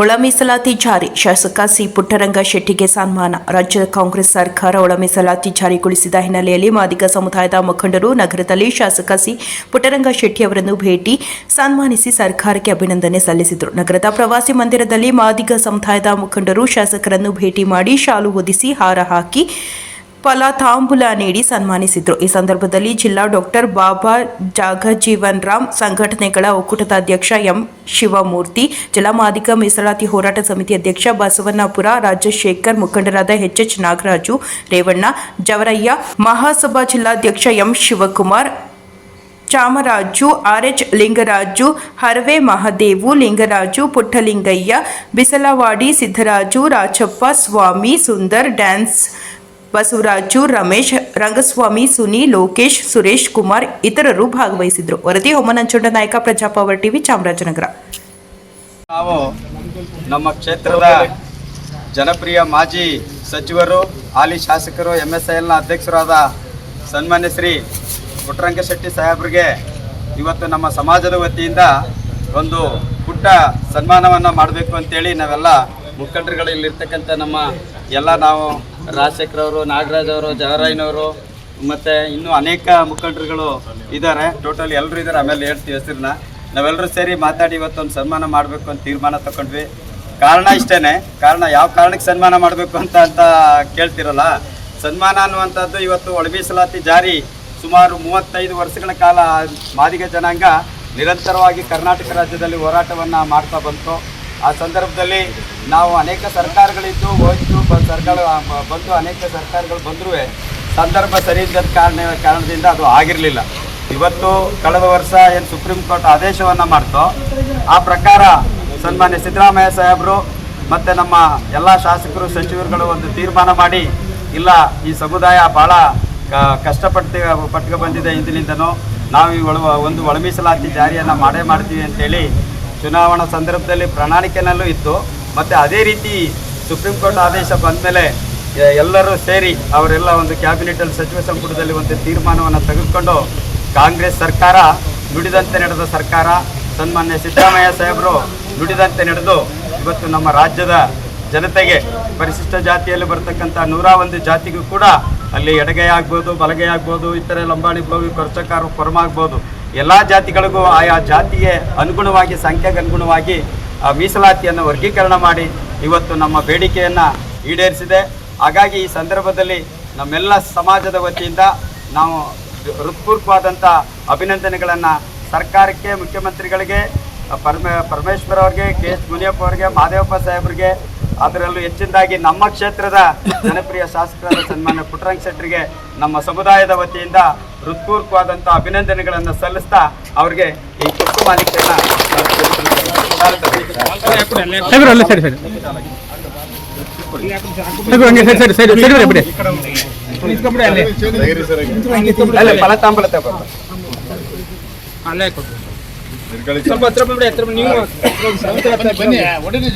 ಒಳ ಮೀಸಲಾತಿ ಜಾರಿ. ಶಾಸಕ ಸಿ. ಪುಟ್ಟರಂಗ ಶೆಟ್ಟಿಗೆ ಸನ್ಮಾನ. ರಾಜ್ಯದ ಕಾಂಗ್ರೆಸ್ ಸರ್ಕಾರ ಒಳ ಮೀಸಲಾತಿ ಜಾರಿಗೊಳಿಸಿದ ಹಿನ್ನೆಲೆಯಲ್ಲಿ ಮಾದಿಗ ಸಮುದಾಯದ ಮುಖಂಡರು ನಗರದಲ್ಲಿ ಶಾಸಕ ಸಿ. ಪುಟ್ಟರಂಗ ಶೆಟ್ಟಿ ಅವರನ್ನು ಭೇಟಿ ಸನ್ಮಾನಿಸಿ ಸರ್ಕಾರಕ್ಕೆ ಅಭಿನಂದನೆ ಸಲ್ಲಿಸಿದರು. ನಗರದ ಪ್ರವಾಸಿ ಮಂದಿರದಲ್ಲಿ ಮಾದಿಗ ಸಮುದಾಯದ ಮುಖಂಡರು ಶಾಸಕರನ್ನು ಭೇಟಿ ಮಾಡಿ ಶಾಲು ಹೊದಿಸಿ ಹಾರ ಹಾಕಿ ಫಲತಾಂಬೂಲ ನೀಡಿ ಸನ್ಮಾನಿಸಿದರು. ಈ ಸಂದರ್ಭದಲ್ಲಿ ಜಿಲ್ಲಾ ಡಾಕ್ಟರ್ ಬಾಬಾ ಜಾಗಜೀವನ್ ರಾಮ್ ಸಂಘಟನೆಗಳ ಒಕ್ಕೂಟದ ಅಧ್ಯಕ್ಷ ಎಂ. ಶಿವಮೂರ್ತಿ, ಜಿಲ್ಲಾ ಮಾದಿಗ ಮೀಸಲಾತಿ ಹೋರಾಟ ಸಮಿತಿ ಅಧ್ಯಕ್ಷ ಬಸವಣ್ಣಪುರ, ರಾಜಶೇಖರ್ ಮುಖಂಡರಾದ ಎಚ್ ಎಚ್ ನಾಗರಾಜು, ರೇವಣ್ಣ, ಜವರಯ್ಯ, ಮಹಾಸಭಾ ಜಿಲ್ಲಾಧ್ಯಕ್ಷ M. Shivakumar, Chamaraju, RH Lingaraju, Harve Mahadevu, Lingaraju, Puttalingaiah, Bisalavadi Siddaraju Rachappa, Swamy, Sundar, dance Basavaraju, Ramesh, Rangaswamy, Suni, Lokesh, Suresh, Kumar ಇತರರು ಭಾಗವಹಿಸಿದ್ರು. ವರದಿ ಹೊಮ್ಮನಂಚುಂಡ ನಾಯಕ ಪ್ರಜಾಪವರ್ ಟಿವಿ, ಚಾಮರಾಜನಗರ. ನಾವು ನಮ್ಮ ಕ್ಷೇತ್ರದ ಜನಪ್ರಿಯ ಮಾಜಿ ಸಚಿವರು, ಹಾಲಿ ಶಾಸಕರು ಎಂ ಎಸ್ ಐ ಎಲ್ನ ಅಧ್ಯಕ್ಷರಾದ ಸನ್ಮಾನ್ಯ ಶ್ರೀ ಪುಟ್ಟರಂಗಶೆಟ್ಟಿ ಸಾಹೇಬ್ರಿಗೆ ಇವತ್ತು ನಮ್ಮ ಸಮಾಜದ ವತಿಯಿಂದ ಒಂದು ಪುಟ್ಟ ಸನ್ಮಾನವನ್ನು ಮಾಡಬೇಕು ಅಂತೇಳಿ ನಾವೆಲ್ಲ ಮುಖಂಡರುಗಳಲ್ಲಿರ್ತಕ್ಕಂಥ ನಮ್ಮ ಎಲ್ಲ ನಾವು ರಾಜಶೇಖರ್ ಅವರು, ನಾಗರಾಜ್ ಅವರು ಜವರಾಯ್ನವರು ಮತ್ತು ಇನ್ನೂ ಅನೇಕ ಮುಖಂಡರುಗಳು ಇದ್ದಾರೆ. ಟೋಟಲ್ ಎಲ್ಲರೂ ಇದ್ದಾರೆ. ಆಮೇಲೆ ಹೇಳ್ತೀವಿ ಹೆಸರನ್ನ. ನಾವೆಲ್ಲರೂ ಸೇರಿ ಮಾತಾಡಿ ಇವತ್ತೊಂದು ಸನ್ಮಾನ ಮಾಡಬೇಕು ಅಂತ ತೀರ್ಮಾನ ತಗೊಂಡ್ವಿ ಕಾರಣ ಇಷ್ಟೇ ಕಾರಣ ಯಾವ ಕಾರಣಕ್ಕೆ ಸನ್ಮಾನ ಮಾಡಬೇಕು ಅಂತ ಅಂತ ಕೇಳ್ತಿರಲ್ಲ. ಸನ್ಮಾನ ಅನ್ನುವಂಥದ್ದು ಇವತ್ತು ಒಳಮೀಸಲಾತಿ ಜಾರಿ. ಸುಮಾರು ಮೂವತ್ತೈದು ವರ್ಷಗಳ ಕಾಲ ಮಾದಿಗ ಜನಾಂಗ ನಿರಂತರವಾಗಿ ಕರ್ನಾಟಕ ರಾಜ್ಯದಲ್ಲಿ ಹೋರಾಟವನ್ನು ಮಾಡ್ತಾ ಬಂತು. ಆ ಸಂದರ್ಭದಲ್ಲಿ ನಾವು ಅನೇಕ ಸರ್ಕಾರಗಳಿದ್ದು ಹೋಯ್ತು ಸರ್ಕಾರ ಬಂದು ಅನೇಕ ಸರ್ಕಾರಗಳು ಬಂದರೂ ಸಂದರ್ಭ ಸರಿ ಇದ್ದದ ಕಾರಣ, ಕಾರಣದಿಂದ ಅದು ಆಗಿರಲಿಲ್ಲ. ಇವತ್ತು ಕಳೆದ ವರ್ಷ ಏನು ಸುಪ್ರೀಂ ಕೋರ್ಟ್ ಆದೇಶವನ್ನು ಮಾಡ್ತೋ, ಆ ಪ್ರಕಾರ ಸನ್ಮಾನ್ಯ ಸಿದ್ದರಾಮಯ್ಯ ಸಾಹೇಬರು ಮತ್ತು ನಮ್ಮ ಎಲ್ಲ ಶಾಸಕರು, ಸಚಿವರುಗಳು ಒಂದು ತೀರ್ಮಾನ ಮಾಡಿ, ಇಲ್ಲ, ಈ ಸಮುದಾಯ ಭಾಳ ಕಷ್ಟಪಟ್ಟು ಪಟ್ಕ ಬಂದಿದೆ ಇಂದಿನಿಂದನೂ, ನಾವು ಈ ಒಳ, ಒಂದು ಒಳ ಮೀಸಲಾತಿ ಜಾರಿಯನ್ನು ಮಾಡೇ ಮಾಡ್ತೀವಿ ಅಂತೇಳಿ ಚುನಾವಣಾ ಸಂದರ್ಭದಲ್ಲಿ ಪ್ರಣಾಳಿಕೆನಲ್ಲೂ ಇತ್ತು. ಮತ್ತು ಅದೇ ರೀತಿ ಸುಪ್ರೀಂ ಕೋರ್ಟ್ ಆದೇಶ ಬಂದ ಮೇಲೆ ಎಲ್ಲರೂ ಸೇರಿ ಅವರೆಲ್ಲ ಒಂದು ಕ್ಯಾಬಿನೆಟಲ್ಲಿ ಸಚಿವ ಸಂಪುಟದಲ್ಲಿ ಒಂದು ತೀರ್ಮಾನವನ್ನು ತೆಗೆದುಕೊಂಡು ಕಾಂಗ್ರೆಸ್ ಸರ್ಕಾರ ನುಡಿದಂತೆ ನಡೆದ ಸರ್ಕಾರ, ಸನ್ಮಾನ್ಯ ಸಿದ್ದರಾಮಯ್ಯ ಸಾಹೇಬರು ನುಡಿದಂತೆ ನಡೆದು ಇವತ್ತು ನಮ್ಮ ರಾಜ್ಯದ ಜನತೆಗೆ ಪರಿಶಿಷ್ಟ ಜಾತಿಯಲ್ಲಿ ಬರತಕ್ಕಂಥ ನೂರ ಒಂದು ಜಾತಿಗೂ ಕೂಡ ಅಲ್ಲಿ ಎಡಗೈ ಆಗ್ಬೋದು, ಬಲಗೈ ಆಗ್ಬೋದು ಇತರೆ ಲಂಬಾಣಿ ಭೋವಿ ಕೊರಚಕಾರ, ಕೊರಮ ಆಗ್ಬೋದು. ಎಲ್ಲ ಜಾತಿಗಳಿಗೂ ಆಯಾ ಜಾತಿಗೆ ಅನುಗುಣವಾಗಿ ಸಂಖ್ಯೆಗೆ ಅನುಗುಣವಾಗಿ ಆ, ಮೀಸಲಾತಿಯನ್ನು ವರ್ಗೀಕರಣ ಮಾಡಿ ಇವತ್ತು ನಮ್ಮ ಬೇಡಿಕೆಯನ್ನು ಈಡೇರಿಸಿದೆ. ಹಾಗಾಗಿ ಈ ಸಂದರ್ಭದಲ್ಲಿ ನಮ್ಮೆಲ್ಲ ಸಮಾಜದ ವತಿಯಿಂದ ನಾವು ಹೃತ್ಪೂರ್ವಕವಾದಂಥ ಅಭಿನಂದನೆಗಳನ್ನು ಸರ್ಕಾರಕ್ಕೆ, ಮುಖ್ಯಮಂತ್ರಿಗಳಿಗೆ ಪರಮೇ, ಪರಮೇಶ್ವರ್ ಅವ್ರಿಗೆ, ಕೆ ಎಸ್ ಮುನಿಯಪ್ಪ ಅವರಿಗೆ ಮಾದೇವಪ್ಪ ಸಾಹೇಬ್ರಿಗೆ ಅದರಲ್ಲೂ ಹೆಚ್ಚಿನದಾಗಿ ನಮ್ಮ ಕ್ಷೇತ್ರದ ಜನಪ್ರಿಯ ಶಾಸಕರಾದ ಸನ್ಮಾನ್ಯ ಪುಟ್ಟರಂಗ ಶೆಟ್ಟರಿಗೆ, ನಮ್ಮ ಸಮುದಾಯದ ವತಿಯಿಂದ ಹೃತ್ಪೂರ್ವಕವಾದಂತಹ ಅಭಿನಂದನೆಗಳನ್ನು ಸಲ್ಲಿಸ್ತಾ ಅವರಿಗೆ ಈ ತುಕ್ಕು ಮಾಲೀಕರನ್ನ ಅಲ್ಲೇ ಕೊಟ್ಟು ಸ್ವಲ್ಪ ಹತ್ರ ಬಂದ್ಬಿಡಿ ಹತ್ರ ನೀವು ಬನ್ನಿ ಒಡನೆ